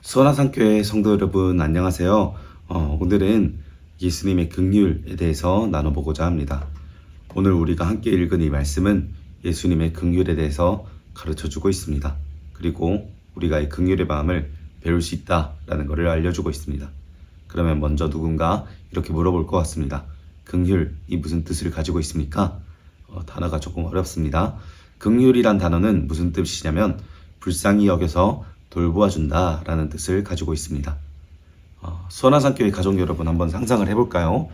수원화산교회 성도 여러분 안녕하세요. 어, 오늘은 예수님의 긍휼에 대해서 나눠보고자 합니다. 오늘 우리가 함께 읽은 이 말씀은 예수님의 긍휼에 대해서 가르쳐주고 있습니다. 그리고 우리가 이 긍휼의 마음을 배울 수 있다라는 것을 알려주고 있습니다. 그러면 먼저 누군가 이렇게 물어볼 것 같습니다. 긍휼이 무슨 뜻을 가지고 있습니까? 어, 단어가 조금 어렵습니다. 긍휼이란 단어는 무슨 뜻이냐면 불쌍히 여겨서 돌보아 준다라는 뜻을 가지고 있습니다. 어, 수원화산교회 가족 여러분 한번 상상을 해볼까요?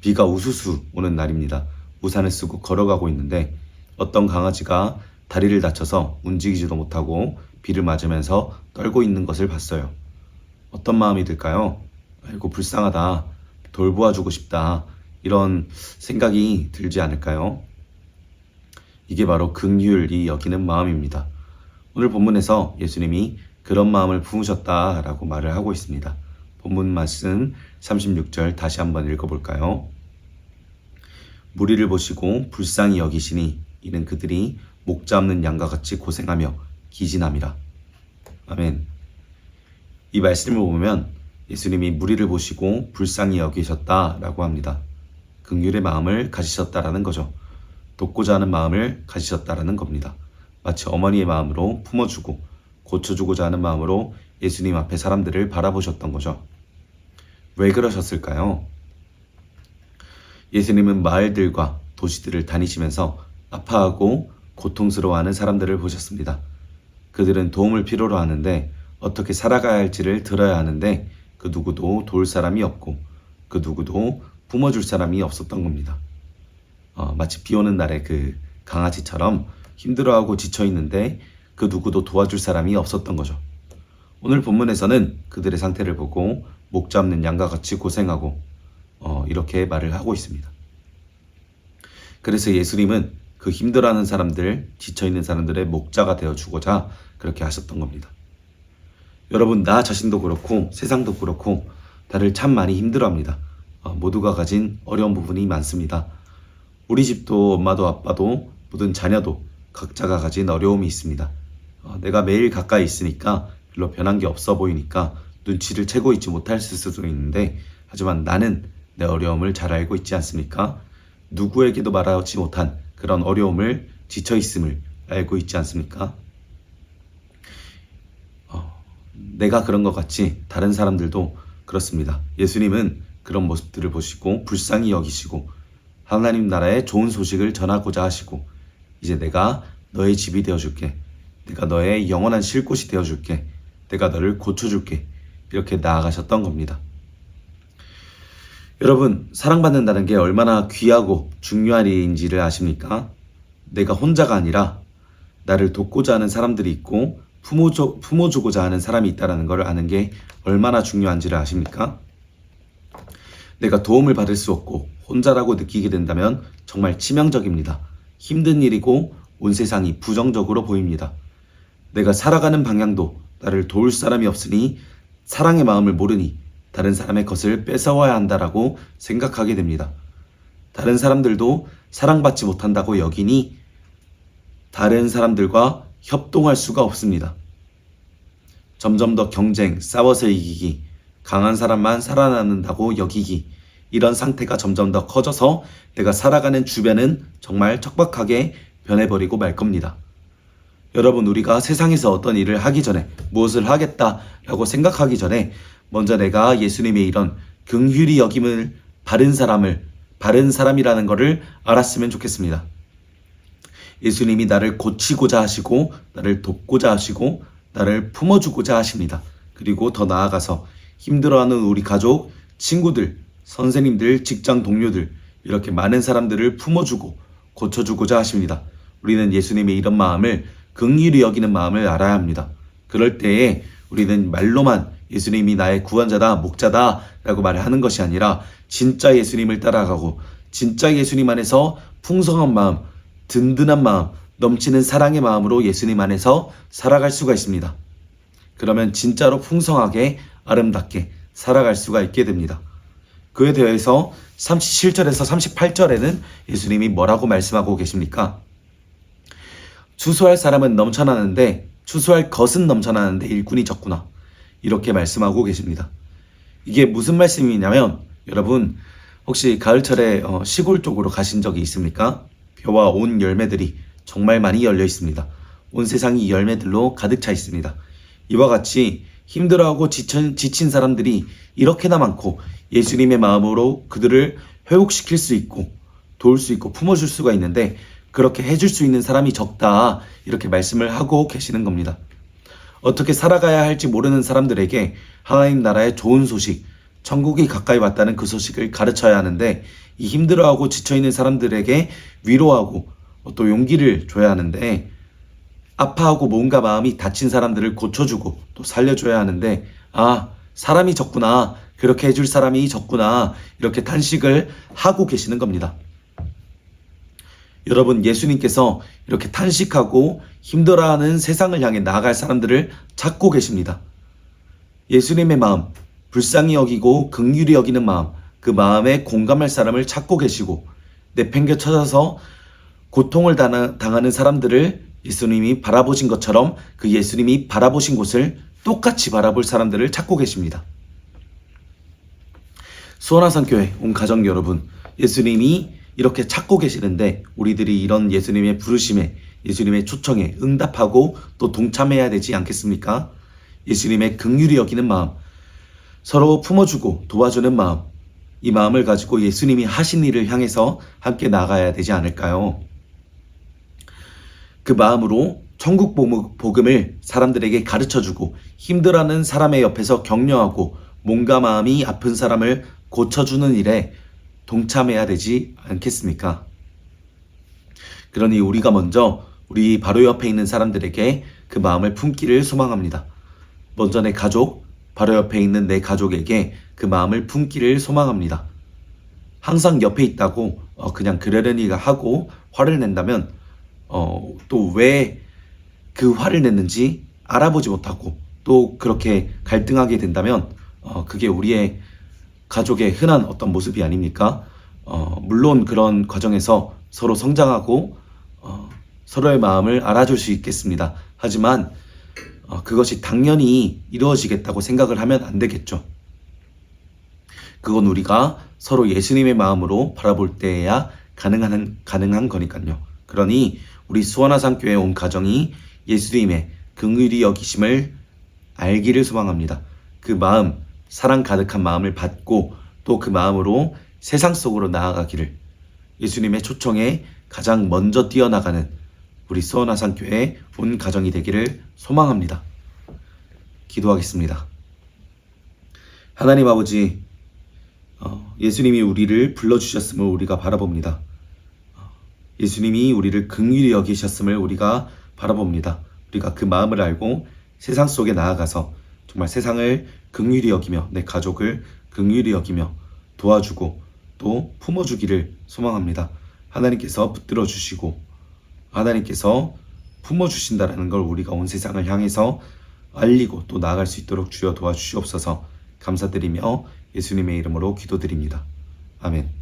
비가 우수수 오는 날입니다. 우산을 쓰고 걸어가고 있는데 어떤 강아지가 다리를 다쳐서 움직이지도 못하고 비를 맞으면서 떨고 있는 것을 봤어요. 어떤 마음이 들까요? 아이고 불쌍하다. 돌보아 주고 싶다. 이런 생각이 들지 않을까요? 이게 바로 긍휼이 여기는 마음입니다. 오늘 본문에서 예수님이 그런 마음을 부으셨다라고 말을 하고 있습니다. 본문 말씀 36절 다시 한번 읽어볼까요? 무리를 보시고 불쌍히 여기시니 이는 그들이 목 잡는 양과 같이 고생하며 기진함이라. 아멘. 이 말씀을 보면 예수님이 무리를 보시고 불쌍히 여기셨다라고 합니다. 긍휼의 마음을 가지셨다라는 거죠. 돕고자 하는 마음을 가지셨다라는 겁니다. 마치 어머니의 마음으로 품어주고 고쳐주고자 하는 마음으로 예수님 앞에 사람들을 바라보셨던 거죠. 왜 그러셨을까요? 예수님은 마을들과 도시들을 다니시면서 아파하고 고통스러워하는 사람들을 보셨습니다. 그들은 도움을 필요로 하는데 어떻게 살아가야 할지를 들어야 하는데 그 누구도 도울 사람이 없고 그 누구도 품어줄 사람이 없었던 겁니다. 어, 마치 비 오는 날에 그 강아지처럼 힘들어하고 지쳐 있는데 그 누구도 도와줄 사람이 없었던 거죠. 오늘 본문에서는 그들의 상태를 보고 목 잡는 양과 같이 고생하고 어, 이렇게 말을 하고 있습니다. 그래서 예수님은 그 힘들어하는 사람들, 지쳐 있는 사람들의 목자가 되어 주고자 그렇게 하셨던 겁니다. 여러분 나 자신도 그렇고 세상도 그렇고 다들 참 많이 힘들어합니다. 어, 모두가 가진 어려운 부분이 많습니다. 우리 집도 엄마도 아빠도 모든 자녀도 각자가 가진 어려움이 있습니다. 어, 내가 매일 가까이 있으니까 별로 변한 게 없어 보이니까 눈치를 채고 있지 못할 수도 있는데 하지만 나는 내 어려움을 잘 알고 있지 않습니까? 누구에게도 말하지 못한 그런 어려움을 지쳐 있음을 알고 있지 않습니까? 어, 내가 그런 것 같이 다른 사람들도 그렇습니다. 예수님은 그런 모습들을 보시고 불쌍히 여기시고 하나님 나라의 좋은 소식을 전하고자 하시고 이제 내가 너의 집이 되어줄게. 내가 너의 영원한 쉴 곳이 되어줄게. 내가 너를 고쳐줄게. 이렇게 나아가셨던 겁니다. 여러분, 사랑받는다는 게 얼마나 귀하고 중요한 일인지를 아십니까? 내가 혼자가 아니라 나를 돕고자 하는 사람들이 있고 품어줘, 품어주고자 하는 사람이 있다는 걸 아는 게 얼마나 중요한지를 아십니까? 내가 도움을 받을 수 없고 혼자라고 느끼게 된다면 정말 치명적입니다. 힘든 일이고 온 세상이 부정적으로 보입니다. 내가 살아가는 방향도 나를 도울 사람이 없으니 사랑의 마음을 모르니 다른 사람의 것을 뺏어와야 한다라고 생각하게 됩니다. 다른 사람들도 사랑받지 못한다고 여기니 다른 사람들과 협동할 수가 없습니다. 점점 더 경쟁, 싸워서 이기기, 강한 사람만 살아남는다고 여기기, 이런 상태가 점점 더 커져서 내가 살아가는 주변은 정말 척박하게 변해버리고 말 겁니다. 여러분, 우리가 세상에서 어떤 일을 하기 전에 무엇을 하겠다라고 생각하기 전에 먼저 내가 예수님의 이런 긍휼히 여김을 바른 사람을 바른 사람이라는 것을 알았으면 좋겠습니다. 예수님이 나를 고치고자 하시고 나를 돕고자 하시고 나를 품어주고자 하십니다. 그리고 더 나아가서 힘들어하는 우리 가족, 친구들, 선생님들, 직장 동료들 이렇게 많은 사람들을 품어주고 고쳐주고자 하십니다. 우리는 예수님의 이런 마음을 긍휼히 여기는 마음을 알아야 합니다. 그럴 때에 우리는 말로만 예수님이 나의 구원자다, 목자다 라고 말을 하는 것이 아니라 진짜 예수님을 따라가고 진짜 예수님 안에서 풍성한 마음, 든든한 마음, 넘치는 사랑의 마음으로 예수님 안에서 살아갈 수가 있습니다. 그러면 진짜로 풍성하게 아름답게 살아갈 수가 있게 됩니다. 그에 대해서 37절에서 38절에는 예수님이 뭐라고 말씀하고 계십니까? 추수할 사람은 넘쳐나는데 추수할 것은 넘쳐나는데 일꾼이 적구나. 이렇게 말씀하고 계십니다. 이게 무슨 말씀이냐면 여러분 혹시 가을철에 어, 시골 쪽으로 가신 적이 있습니까? 벼와 온 열매들이 정말 많이 열려 있습니다. 온 세상이 열매들로 가득 차 있습니다. 이와 같이 힘들어하고 지친, 지친 사람들이 이렇게나 많고 예수님의 마음으로 그들을 회복시킬 수 있고 도울 수 있고 품어줄 수가 있는데 그렇게 해줄 수 있는 사람이 적다 이렇게 말씀을 하고 계시는 겁니다. 어떻게 살아가야 할지 모르는 사람들에게 하나님 나라의 좋은 소식, 천국이 가까이 왔다는 그 소식을 가르쳐야 하는데 이 힘들어하고 지쳐있는 사람들에게 위로하고 또 용기를 줘야 하는데 아파하고 몸과 마음이 다친 사람들을 고쳐주고 또 살려줘야 하는데 아 사람이 적구나 그렇게 해줄 사람이 적구나 이렇게 탄식을 하고 계시는 겁니다. 여러분 예수님께서 이렇게 탄식하고 힘들어하는 세상을 향해 나아갈 사람들을 찾고 계십니다. 예수님의 마음, 불쌍히 여기고 긍휼히 여기는 마음, 그 마음에 공감할 사람을 찾고 계시고 내팽겨 쳐져서 고통을 당하- 당하는 사람들을 예수님이 바라보신 것처럼 그 예수님이 바라보신 곳을 똑같이 바라볼 사람들을 찾고 계십니다. 수원화산교회 온 가정 여러분, 예수님이 이렇게 찾고 계시는데 우리들이 이런 예수님의 부르심에 예수님의 초청에 응답하고 또 동참해야 되지 않겠습니까? 예수님의 긍휼히 여기는 마음, 서로 품어주고 도와주는 마음, 이 마음을 가지고 예수님이 하신 일을 향해서 함께 나가야 되지 않을까요? 그 마음으로 천국 복- 복음을 사람들에게 가르쳐주고 힘들어하는 사람의 옆에서 격려하고 몸과 마음이 아픈 사람을 고쳐주는 일에 동참해야 되지 않겠습니까? 그러니 우리가 먼저 우리 바로 옆에 있는 사람들에게 그 마음을 품기를 소망합니다. 먼저 내 가족, 바로 옆에 있는 내 가족에게 그 마음을 품기를 소망합니다. 항상 옆에 있다고 어, 그냥 그러려니가 하고 화를 낸다면 어, 또 왜 그 화를 냈는지 알아보지 못하고 또 그렇게 갈등하게 된다면 어, 그게 우리의 가족의 흔한 어떤 모습이 아닙니까? 어, 물론 그런 과정에서 서로 성장하고 어, 서로의 마음을 알아줄 수 있겠습니다. 하지만 어, 그것이 당연히 이루어지겠다고 생각을 하면 안 되겠죠. 그건 우리가 서로 예수님의 마음으로 바라볼 때에야 가능한, 가능한 거니까요. 그러니 우리 수원화산교회 온 가정이 예수님의 긍휼히 여기심을 알기를 소망합니다. 그 마음, 사랑 가득한 마음을 받고 또 그 마음으로 세상 속으로 나아가기를 예수님의 초청에 가장 먼저 뛰어나가는 우리 수원화산교회 온 가정이 되기를 소망합니다. 기도하겠습니다. 하나님 아버지, 어, 예수님이 우리를 불러주셨음을 우리가 바라봅니다. 어, 예수님이 우리를 긍휼히 여기셨음을 우리가 바라봅니다. 우리가 그 마음을 알고 세상 속에 나아가서 정말 세상을 긍휼히 여기며 내 가족을 긍휼히 여기며 도와주고 또 품어주기를 소망합니다. 하나님께서 붙들어 주시고 하나님께서 품어 주신다라는 걸 우리가 온 세상을 향해서 알리고 또 나아갈 수 있도록 주여 도와주시옵소서 감사드리며 예수님의 이름으로 기도드립니다. 아멘.